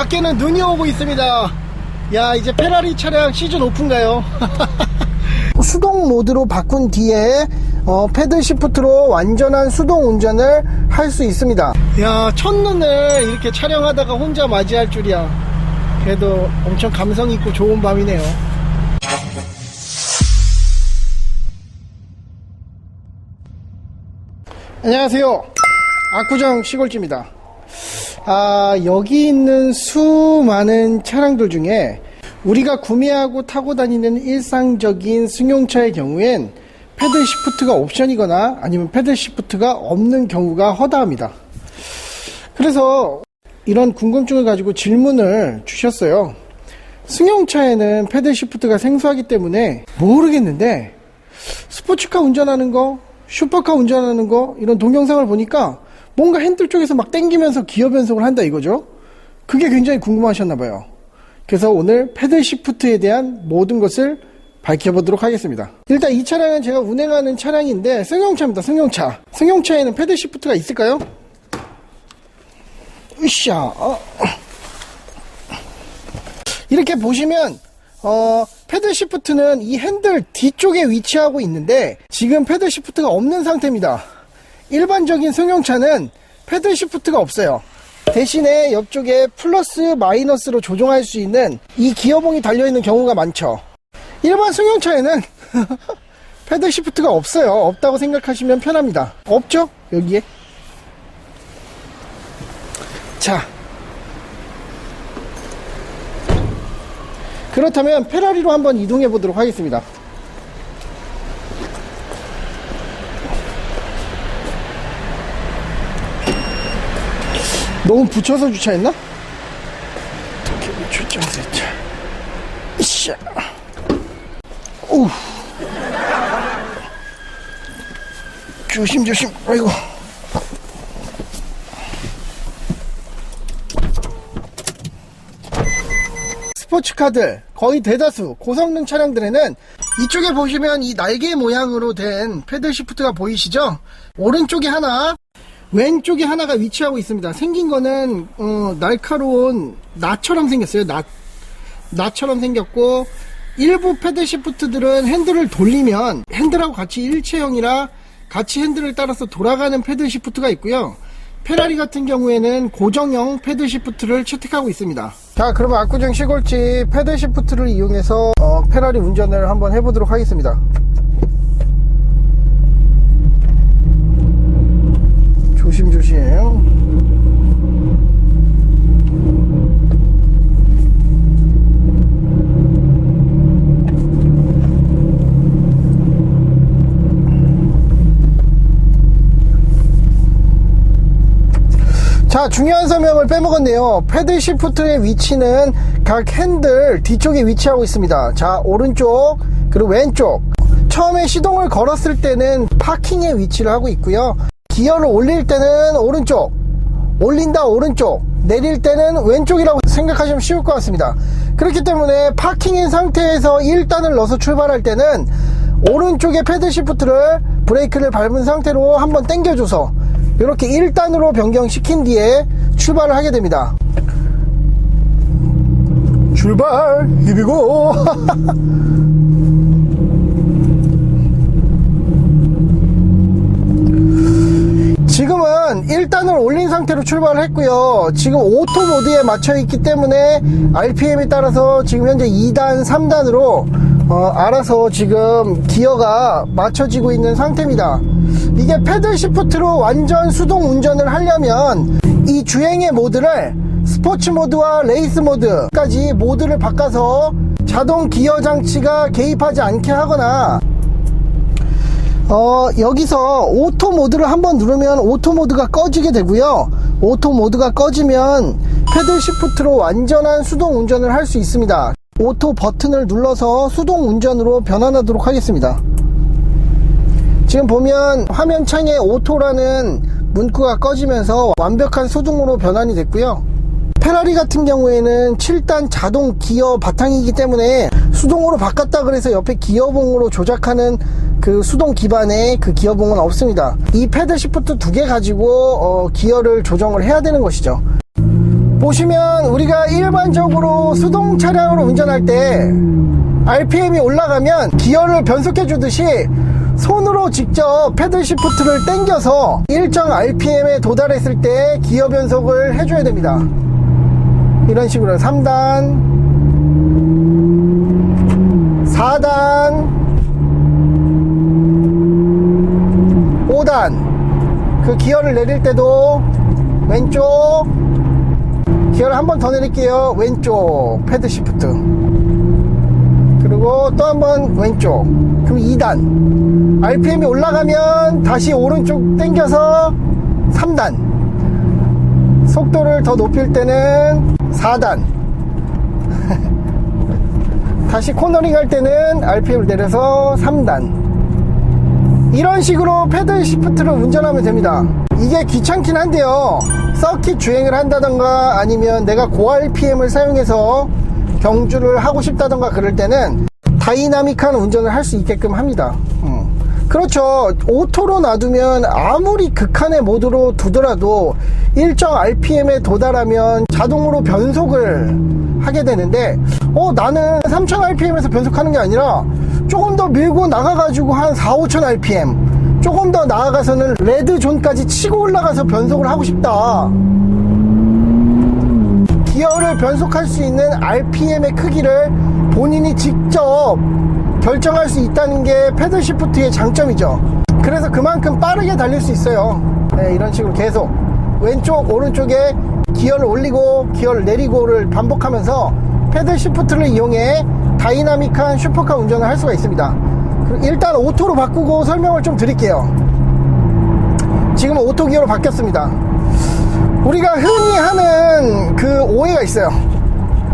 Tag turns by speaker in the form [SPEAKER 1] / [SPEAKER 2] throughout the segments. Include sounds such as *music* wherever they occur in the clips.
[SPEAKER 1] 밖에는 눈이 오고 있습니다. 야, 이제 페라리 차량 시즌 오픈가요? *laughs* 수동 모드로 바꾼 뒤에 어, 패들 시프트로 완전한 수동 운전을 할 수 있습니다. 야, 첫눈을 이렇게 촬영하다가 혼자 맞이할 줄이야. 그래도 엄청 감성 있고 좋은 밤이네요. 안녕하세요. 압구정 시골지입니다. 아, 여기 있는 수많은 차량들 중에 우리가 구매하고 타고 다니는 일상적인 승용차의 경우엔 패들 시프트가 옵션이거나 아니면 패들 시프트가 없는 경우가 허다합니다. 그래서 이런 궁금증을 가지고 질문을 주셨어요. 승용차에는 패들 시프트가 생소하기 때문에 모르겠는데 스포츠카 운전하는 거, 슈퍼카 운전하는 거 이런 동영상을 보니까 뭔가 핸들 쪽에서 막 당기면서 기어 변속을 한다 이거죠. 그게 굉장히 궁금하셨나 봐요. 그래서 오늘 패들 시프트에 대한 모든 것을 밝혀보도록 하겠습니다. 일단 이 차량은 제가 운행하는 차량인데 승용차입니다. 승용차. 승용차에는 패들 시프트가 있을까요? 으쌰. 어. 이렇게 보시면 어, 패들 시프트는 이 핸들 뒤쪽에 위치하고 있는데 지금 패들 시프트가 없는 상태입니다. 일반적인 승용차는 패들 시프트가 없어요. 대신에 옆쪽에 플러스 마이너스로 조정할 수 있는 이 기어봉이 달려있는 경우가 많죠. 일반 승용차에는 *laughs* 패들 시프트가 없어요. 없다고 생각하시면 편합니다. 없죠? 여기에. 자. 그렇다면 페라리로 한번 이동해 보도록 하겠습니다. 너무 붙여서 주차했나? 도깨비 출장 세차. 이샤. 오. 조심 조심. 아이고. 스포츠카들 거의 대다수 고성능 차량들에는 이쪽에 보시면 이 날개 모양으로 된 패들 시프트가 보이시죠? 오른쪽에 하나 왼쪽에 하나가 위치하고 있습니다. 생긴 거는 어, 날카로운 나처럼 생겼어요. 나 나처럼 생겼고 일부 패드 시프트들은 핸들을 돌리면 핸들하고 같이 일체형이라 같이 핸들을 따라서 돌아가는 패드 시프트가 있고요. 페라리 같은 경우에는 고정형 패드 시프트를 채택하고 있습니다. 자, 그러면 압구정 시골집 패드 시프트를 이용해서 어, 페라리 운전을 한번 해보도록 하겠습니다. 조심조심. 자 중요한 설명을 빼먹었네요. 패드 시프트의 위치는 각 핸들 뒤쪽에 위치하고 있습니다. 자 오른쪽 그리고 왼쪽. 처음에 시동을 걸었을 때는 파킹에 위치를 하고 있고요 기어를 올릴 때는 오른쪽 올린다 오른쪽 내릴 때는 왼쪽이라고 생각하시면 쉬울 것 같습니다. 그렇기 때문에 파킹인 상태에서 1단을 넣어서 출발할 때는 오른쪽에 패드 시프트를 브레이크를 밟은 상태로 한번 당겨줘서 이렇게 1단으로 변경시킨 뒤에 출발을 하게 됩니다. 출발 히비고 *laughs* 지금은 1단을 올린 상태로 출발을 했고요. 지금 오토 모드에 맞춰 있기 때문에 RPM에 따라서 지금 현재 2단 3단으로 어, 알아서 지금 기어가 맞춰지고 있는 상태입니다. 이게 패들 시프트로 완전 수동 운전을 하려면 이 주행의 모드를 스포츠 모드와 레이스 모드까지 모드를 바꿔서 자동 기어 장치가 개입하지 않게 하거나 어, 여기서 오토 모드를 한번 누르면 오토 모드가 꺼지게 되고요. 오토 모드가 꺼지면 패들 시프트로 완전한 수동 운전을 할 수 있습니다. 오토 버튼을 눌러서 수동 운전으로 변환하도록 하겠습니다. 지금 보면 화면 창에 오토라는 문구가 꺼지면서 완벽한 수동으로 변환이 됐고요. 페라리 같은 경우에는 7단 자동 기어 바탕이기 때문에 수동으로 바꿨다 그래서 옆에 기어봉으로 조작하는 그 수동 기반의 그 기어봉은 없습니다. 이 패드 시프트 두 개 가지고 어, 기어를 조정을 해야 되는 것이죠. 보시면 우리가 일반적으로 수동 차량으로 운전할 때 RPM이 올라가면 기어를 변속해 주듯이 손으로 직접 패들 시프트를 당겨서 일정 RPM에 도달했을 때 기어 변속을 해줘야 됩니다. 이런 식으로 3단, 4단, 5단. 그 기어를 내릴 때도 왼쪽, 기어를 한 번 더 내릴게요. 왼쪽 패드 시프트. 그리고 또 한 번 왼쪽. 그럼 2단. RPM이 올라가면 다시 오른쪽 당겨서 3단. 속도를 더 높일 때는 4단. *laughs* 다시 코너링 할 때는 RPM을 내려서 3단. 이런 식으로 패들 시프트를 운전하면 됩니다. 이게 귀찮긴 한데요. 서킷 주행을 한다던가 아니면 내가 고 RPM을 사용해서 경주를 하고 싶다던가 그럴 때는 다이나믹한 운전을 할 수 있게끔 합니다. 음. 그렇죠. 오토로 놔두면 아무리 극한의 모드로 두더라도 일정 RPM에 도달하면 자동으로 변속을 하게 되는데, 어, 나는 3000 RPM에서 변속하는 게 아니라 조금 더 밀고 나가가지고 한 4, 5000 RPM, 조금 더 나아가서는 레드 존까지 치고 올라가서 변속을 하고 싶다. 기어를 변속할 수 있는 RPM의 크기를 본인이 직접 결정할 수 있다는 게 패들 시프트의 장점이죠. 그래서 그만큼 빠르게 달릴 수 있어요. 네, 이런 식으로 계속 왼쪽, 오른쪽에 기어를 올리고 기어를 내리고를 반복하면서 패들 시프트를 이용해 다이나믹한 슈퍼카 운전을 할 수가 있습니다. 일단 오토로 바꾸고 설명을 좀 드릴게요. 지금은 오토 기어로 바뀌었습니다. 우리가 흔히 하는 그 오해가 있어요.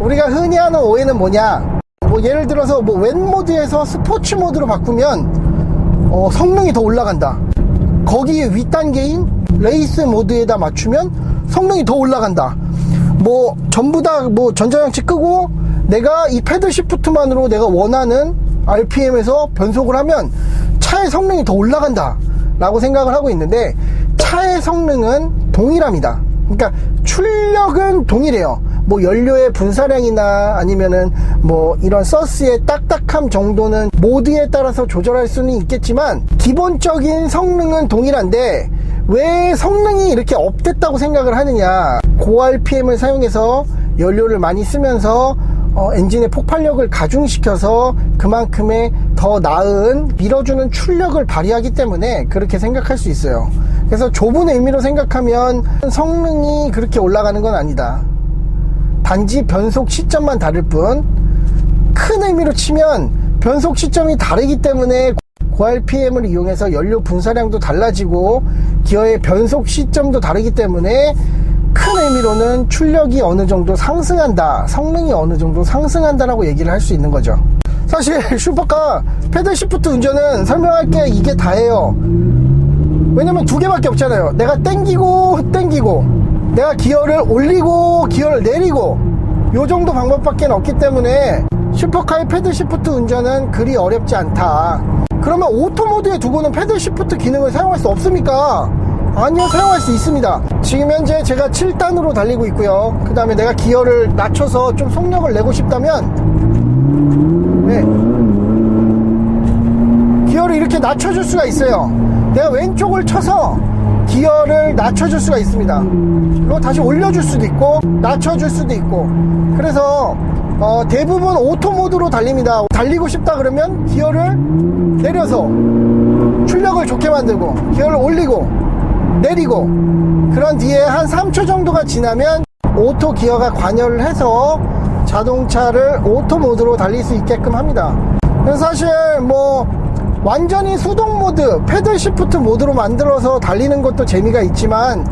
[SPEAKER 1] 우리가 흔히 하는 오해는 뭐냐? 뭐 예를 들어서 뭐 웬 모드에서 스포츠 모드로 바꾸면 어, 성능이 더 올라간다. 거기에 윗단계인 레이스 모드에다 맞추면 성능이 더 올라간다. 뭐 전부 다 뭐 전자장치 끄고 내가 이 패들 시프트만으로 내가 원하는 RPM에서 변속을 하면 차의 성능이 더 올라간다. 라고 생각을 하고 있는데 차의 성능은 동일합니다. 그러니까 출력은 동일해요. 뭐 연료의 분사량이나 아니면은 뭐 이런 서스의 딱딱함 정도는 모드에 따라서 조절할 수는 있겠지만 기본적인 성능은 동일한데 왜 성능이 이렇게 업됐다고 생각을 하느냐 고 RPM을 사용해서 연료를 많이 쓰면서 어, 엔진의 폭발력을 가중시켜서 그만큼의 더 나은 밀어주는 출력을 발휘하기 때문에 그렇게 생각할 수 있어요. 그래서 좁은 의미로 생각하면 성능이 그렇게 올라가는 건 아니다. 단지 변속 시점만 다를 뿐, 큰 의미로 치면 변속 시점이 다르기 때문에 고 RPM을 이용해서 연료 분사량도 달라지고 기어의 변속 시점도 다르기 때문에 큰 의미로는 출력이 어느 정도 상승한다, 성능이 어느 정도 상승한다라고 얘기를 할 수 있는 거죠. 사실 슈퍼카 패들 시프트 운전은 설명할 게 이게 다예요. 왜냐면 두 개밖에 없잖아요. 내가 땡기고 땡기고 내가 기어를 올리고 기어를 내리고 요 정도 방법밖에 없기 때문에 슈퍼카의 패들 시프트 운전은 그리 어렵지 않다. 그러면 오토 모드에 두고는 패들 시프트 기능을 사용할 수 없습니까? 아니요, 사용할 수 있습니다. 지금 현재 제가 7단으로 달리고 있고요. 그 다음에 내가 기어를 낮춰서 좀 속력을 내고 싶다면 네. 기어를 이렇게 낮춰줄 수가 있어요. 내가 왼쪽을 쳐서 기어를 낮춰줄 수가 있습니다. 그리고 다시 올려줄 수도 있고, 낮춰줄 수도 있고. 그래서, 어, 대부분 오토 모드로 달립니다. 달리고 싶다 그러면 기어를 내려서 출력을 좋게 만들고, 기어를 올리고, 내리고, 그런 뒤에 한 3초 정도가 지나면 오토 기어가 관여를 해서 자동차를 오토 모드로 달릴 수 있게끔 합니다. 사실 뭐 완전히 수동 모드, 패들 시프트 모드로 만들어서 달리는 것도 재미가 있지만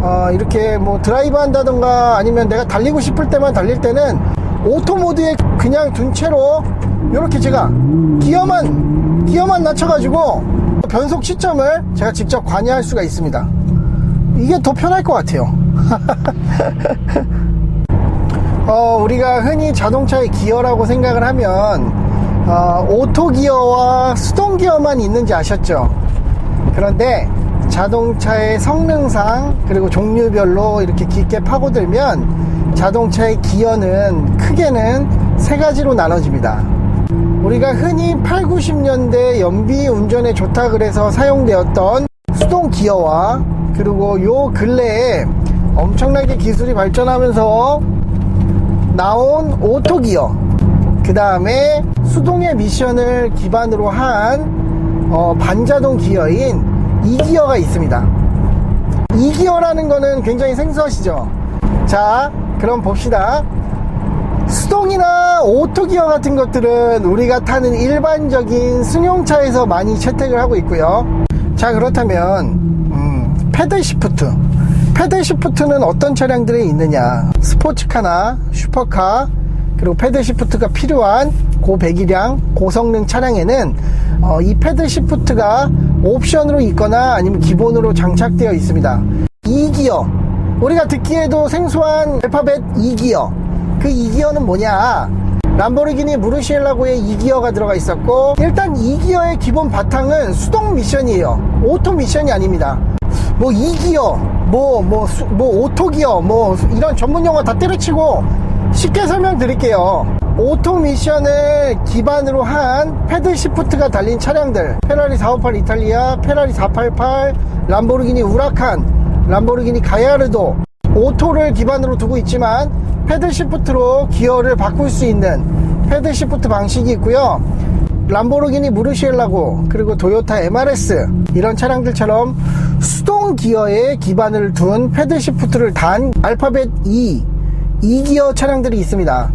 [SPEAKER 1] 어, 이렇게 뭐 드라이브 한다던가 아니면 내가 달리고 싶을 때만 달릴 때는 오토 모드에 그냥 둔 채로 이렇게 제가 기어만 기어만 낮춰가지고 변속 시점을 제가 직접 관여할 수가 있습니다. 이게 더 편할 것 같아요. *laughs* 어, 우리가 흔히 자동차의 기어라고 생각을 하면 어, 오토 기어와 수동 기어만 있는지 아셨죠? 그런데 자동차의 성능상 그리고 종류별로 이렇게 깊게 파고들면 자동차의 기어는 크게는 세 가지로 나눠집니다. 우리가 흔히 8, 90년대 연비 운전에 좋다 그래서 사용되었던 수동 기어와 그리고 요 근래에 엄청나게 기술이 발전하면서 나온 오토 기어 그 다음에 수동의 미션을 기반으로 한 어, 반자동 기어인 2기어가 있습니다. 2기어라는 거는 굉장히 생소하시죠? 자 그럼 봅시다. 수동이나 오토기어 같은 것들은 우리가 타는 일반적인 승용차에서 많이 채택을 하고 있고요. 자 그렇다면 음, 패들 시프트. 패들 시프트는 어떤 차량들에 있느냐? 스포츠카나 슈퍼카 그리고 패들 시프트가 필요한 고배기량 고성능 차량에는 어, 이 패들 시프트가 옵션으로 있거나 아니면 기본으로 장착되어 있습니다. 2기어. 우리가 듣기에도 생소한 알파벳 2기어. 그 2기어는 뭐냐? 람보르기니 무르시엘라고의 2기어가 들어가 있었고 일단 2기어의 기본 바탕은 수동 미션이에요. 오토 미션이 아닙니다. 뭐 2기어 뭐뭐뭐 오토기어 뭐 이런 전문 용어 다 때려치고 쉽게 설명드릴게요. 오토 미션을 기반으로 한 패들 시프트가 달린 차량들. 페라리 458 이탈리아 페라리 488 람보르기니 우라칸 람보르기니 가야르도 오토를 기반으로 두고 있지만 패들 시프트로 기어를 바꿀 수 있는 패들 시프트 방식이 있고요. 람보르기니 무르시엘라고 그리고 도요타 MRS 이런 차량들처럼 수동 기어에 기반을 둔 패들 시프트를 단 알파벳 E 2기어 차량들이 있습니다.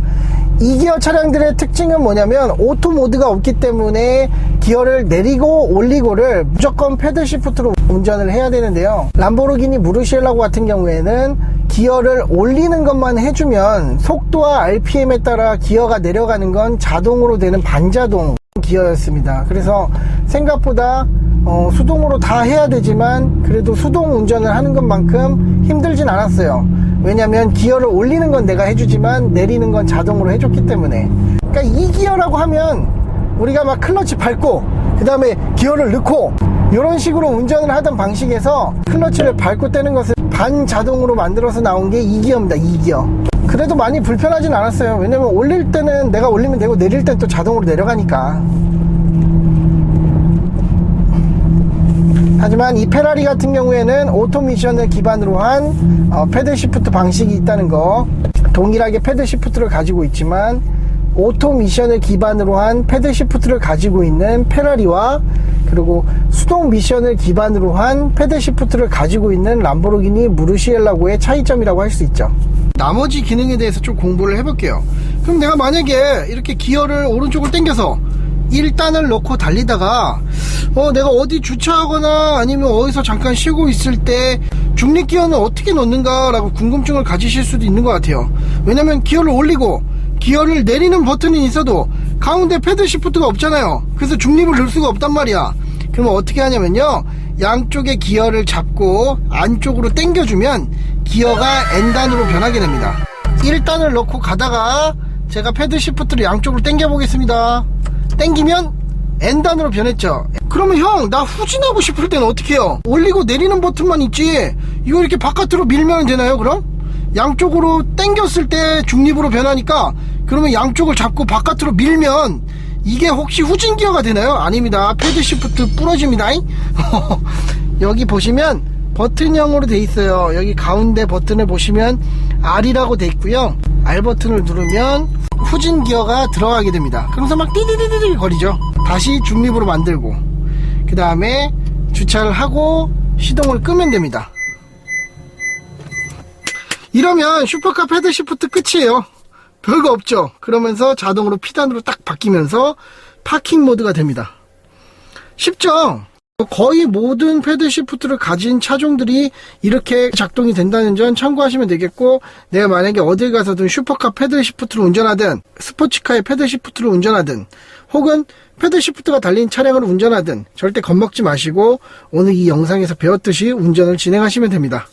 [SPEAKER 1] 2기어 차량들의 특징은 뭐냐면 오토 모드가 없기 때문에 기어를 내리고 올리고를 무조건 패들 시프트로 운전을 해야 되는데요. 람보르기니 무르시엘라고 같은 경우에는 기어를 올리는 것만 해주면 속도와 RPM에 따라 기어가 내려가는 건 자동으로 되는 반자동 기어였습니다. 그래서 생각보다 어, 수동으로 다 해야 되지만 그래도 수동 운전을 하는 것만큼 힘들진 않았어요 왜냐면 기어를 올리는 건 내가 해주지만 내리는 건 자동으로 해줬기 때문에. 그러니까 이 기어라고 하면 우리가 막 클러치 밟고 그 다음에 기어를 넣고 이런 식으로 운전을 하던 방식에서 클러치를 밟고 떼는 것을 반자동으로 만들어서 나온 게 2기어입니다 2기어. 그래도 많이 불편하진 않았어요. 왜냐면 올릴 때는 내가 올리면 되고 내릴 때또 자동으로 내려가니까 하지만 이 페라리 같은 경우에는 오토미션을 기반으로 한 어, 패들 시프트 방식이 있다는 거. 동일하게 패들 시프트를 가지고 있지만 오토미션을 기반으로 한 패들 시프트를 가지고 있는 페라리와 그리고 수동 미션을 기반으로 한 패들 시프트를 가지고 있는 람보르기니 무르시엘라고의 차이점이라고 할 수 있죠. 나머지 기능에 대해서 좀 공부를 해볼게요. 그럼 내가 만약에 이렇게 기어를 오른쪽으로 당겨서 1단을 넣고 달리다가 어 내가 어디 주차하거나 아니면 어디서 잠깐 쉬고 있을 때 중립 기어는 어떻게 넣는가 라고 궁금증을 가지실 수도 있는 것 같아요. 왜냐면 기어를 올리고 기어를 내리는 버튼이 있어도 가운데 패드 시프트가 없잖아요. 그래서 중립을 넣을 수가 없단 말이야. 그러면 어떻게 하냐면요. 양쪽의 기어를 잡고 안쪽으로 당겨주면 기어가 N단으로 변하게 됩니다. 1단을 넣고 가다가 제가 패드 시프트를 양쪽으로 당겨 보겠습니다 땡기면 N단으로 변했죠. 그러면 형 나 후진하고 싶을 때는 어떻게 해요? 올리고 내리는 버튼만 있지. 이거 이렇게 바깥으로 밀면 되나요 그럼? 양쪽으로 당겼을 때 중립으로 변하니까 그러면 양쪽을 잡고 바깥으로 밀면 이게 혹시 후진 기어가 되나요? 아닙니다. 패드 시프트 부러집니다. *laughs* 여기 보시면 버튼형으로 돼 있어요. 여기 가운데 버튼을 보시면 R이라고 돼 있고요. R 버튼을 누르면 후진 기어가 들어가게 됩니다. 그러면서 막 띠디디디디 거리죠. 다시 중립으로 만들고 그 다음에 주차를 하고 시동을 끄면 됩니다. 이러면 슈퍼카 패드 시프트 끝이에요. 별거 없죠. 그러면서 자동으로 피단으로 딱 바뀌면서 파킹 모드가 됩니다. 쉽죠 거의 모든 패드 시프트를 가진 차종들이 이렇게 작동이 된다는 점 참고하시면 되겠고 내가 만약에 어딜 가서든 슈퍼카 패드 시프트를 운전하든 스포츠카의 패드 시프트를 운전하든 혹은 패드 시프트가 달린 차량을 운전하든 절대 겁먹지 마시고 오늘 이 영상에서 배웠듯이 운전을 진행하시면 됩니다